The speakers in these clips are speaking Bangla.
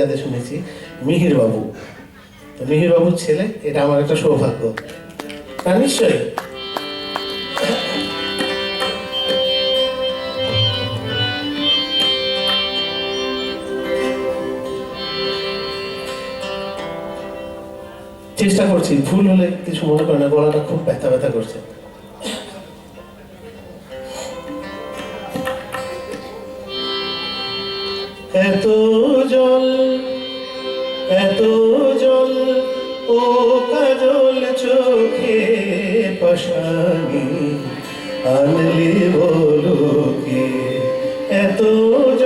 যাদের শুনেছি মিহির বাবু তো মিহির বাবুর ছেলে, এটা আমার একটা সৌভাগ্য। না নিশ্চয়ই। চেষ্টা করছি, ভুল হলে কিছু মনে করে না, গলাটা খুব ব্যথা ব্যথা করছে। এত এত জল ও কাজল চোখে পাশানি আনলি বলো কে? এত জল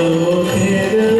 জল